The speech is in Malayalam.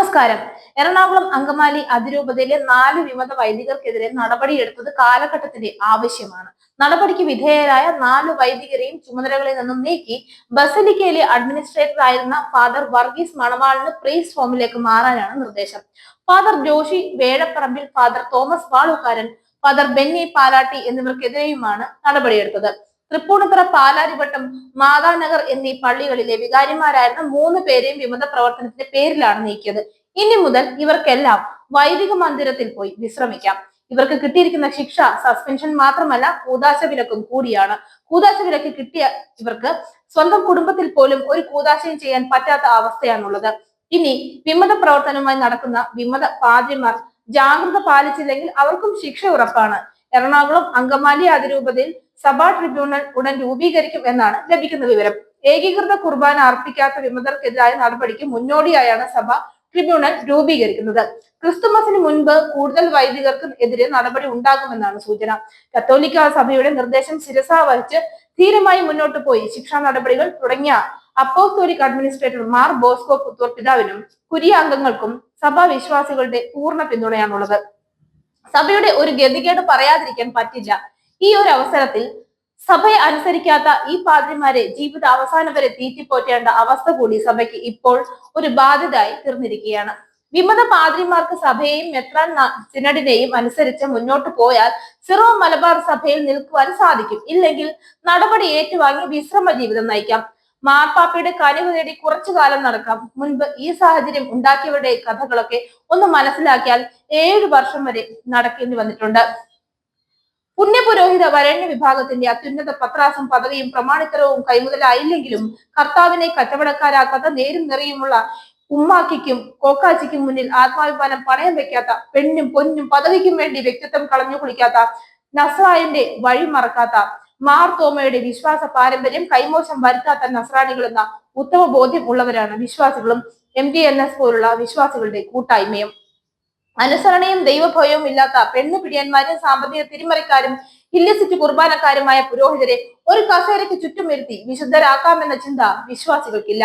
നമസ്കാരം. എറണാകുളം അങ്കമാലി അതിരൂപതയിലെ നാല് വിമത വൈദികർക്കെതിരെ നടപടിയെടുത്തത് കാലഘട്ടത്തിന്റെ ആവശ്യമാണ്. നടപടിക്ക് വിധേയരായ നാല് വൈദികരെയും ചുമതലകളിൽ നിന്നും നീക്കി ബസലിക്കയിലെ അഡ്മിനിസ്ട്രേറ്റർ ആയിരുന്ന ഫാദർ വർഗീസ് മണവാളിന് പ്രീസ് ഫോമിലേക്ക് മാറാനാണ് നിർദ്ദേശം. Father Joshy Vezhapparambil father Thomas Valukkaran father Benny Palatty എന്നിവർക്കെതിരെയുമാണ് നടപടിയെടുത്തത്. തൃപ്പൂണിത്തുറ പാലാരിവട്ടം മാതാനഗർ എന്നീ പള്ളികളിലെ വികാരിമാരായിരുന്ന മൂന്ന് പേരെയും വിമത പ്രവർത്തനത്തിന്റെ പേരിലാണ് നീക്കിയത്. ഇനി മുതൽ ഇവർക്കെല്ലാം വൈദിക മന്ദിരത്തിൽ പോയി വിശ്രമിക്കാം. ഇവർക്ക് കിട്ടിയിരിക്കുന്ന ശിക്ഷ സസ്പെൻഷൻ മാത്രമല്ല കൂതാശ വിലക്കും കൂടിയാണ്. കൂതാശ വിലക്ക് കിട്ടിയ ഇവർക്ക് സ്വന്തം കുടുംബത്തിൽ പോലും ഒരു കൂതാശയും ചെയ്യാൻ പറ്റാത്ത അവസ്ഥയാണുള്ളത്. ഇനി വിമത പ്രവർത്തനവുമായി നടക്കുന്ന വിമത പാദ്യമാർ ജാഗ്രത പാലിച്ചില്ലെങ്കിൽ അവർക്കും ശിക്ഷ ഉറപ്പാണ്. എറണാകുളം അങ്കമാലി അതിരൂപതയിൽ സഭാ ട്രിബ്യൂണൽ ഉടൻ രൂപീകരിക്കും എന്നാണ് ലഭിക്കുന്ന വിവരം. ഏകീകൃത കുർബാന അർപ്പിക്കാത്ത വിമതർക്കെതിരായ നടപടിക്ക് മുന്നോടിയായാണ് സഭ ട്രിബ്യൂണൽ രൂപീകരിക്കുന്നത്. ക്രിസ്തുമസിന് മുൻപ് കൂടുതൽ വൈദികർക്ക് എതിരെ നടപടി ഉണ്ടാകുമെന്നാണ് സൂചന. കത്തോലിക്ക സഭയുടെ നിർദ്ദേശം ശിരസ വഹിച്ച് ധീരമായി മുന്നോട്ട് പോയി. ശിക്ഷാ നടപടികൾ തുടങ്ങിയ അപ്പോസ്തോലിക് അഡ്മിനിസ്ട്രേറ്റർ മാർ ബോസ്കോ പുത്തൂർ പിതാവിനും കുരിയ അംഗങ്ങൾക്കും സഭാ വിശ്വാസികളുടെ പൂർണ പിന്തുണയാണുള്ളത്. സഭയുടെ ഒരു ഗതികേട് പറയാതിരിക്കാൻ പറ്റില്ല. ഈ ഒരു അവസരത്തിൽ സഭയെ അനുസരിക്കാത്ത ഈ പാതിരിമാരെ ജീവിത അവസാനം വരെ തീറ്റിപ്പോറ്റേണ്ട അവസ്ഥ കൂടി സഭയ്ക്ക് ഇപ്പോൾ ഒരു ബാധ്യതയായി തീർന്നിരിക്കുകയാണ്. വിമത പാതിരിമാർക്ക് സഭയെയും മെത്രാൻ സിനഡിനെയും അനുസരിച്ച് മുന്നോട്ട് പോയാൽ സിറോ മലബാർ സഭയിൽ നിൽക്കുവാൻ സാധിക്കും. ഇല്ലെങ്കിൽ നടപടി ഏറ്റുവാങ്ങി വിശ്രമ ജീവിതം നയിക്കാം. മാർപ്പാപ്പയുടെ കനിവ് നേടി കുറച്ചു കാലം നടക്കാം. മുൻപ് ഈ സാഹചര്യം ഉണ്ടാക്കിയവരുടെ കഥകളൊക്കെ ഒന്ന് മനസ്സിലാക്കിയാൽ ഏഴു വർഷം വരെ നടക്കേണ്ടി വന്നിട്ടുണ്ട്. പുണ്യപുരോഹിത വരണ്യ വിഭാഗത്തിന്റെ അത്യുന്നത പത്രാസും പദവിയും പ്രമാണിത്തരവും കൈമുതലായില്ലെങ്കിലും കർത്താവിനെ കച്ചവടക്കാരാക്കാത്ത നേരും നിറയുമുള്ള ഉമ്മാക്കിക്കും കോക്കാച്ചിക്കും മുന്നിൽ ആത്മാഭിമാനം പണയം വെക്കാത്ത പെണ്ണും പൊന്നും പദവിക്കും വേണ്ടി വ്യക്തിത്വം കളഞ്ഞു കുളിക്കാത്ത നസ്രായന്റെ വഴി മറക്കാത്ത മാർ തോമയുടെ വിശ്വാസ പാരമ്പര്യം കൈമോശം വരുത്താത്ത നസ്രാണികൾ എന്ന ഉത്തമ ബോധ്യം ഉള്ളവരാണ് വിശ്വാസികളും എം ഡി എൻ എസ് പോലുള്ള വിശ്വാസികളുടെ കൂട്ടായ്മയും. അനുസരണയും ദൈവഭയവും ഇല്ലാത്ത പെണ്ണു പിടിയന്മാരും സാമ്പത്തിക തിരിമറിക്കാരും ഇല്ലിസിറ്റ് കുർബാനക്കാരുമായ പുരോഹിതരെ ഒരു കസേരയ്ക്ക് ചുറ്റും വരുത്തി വിശുദ്ധരാക്കാമെന്ന ചിന്ത വിശ്വാസികൾക്കില്ല.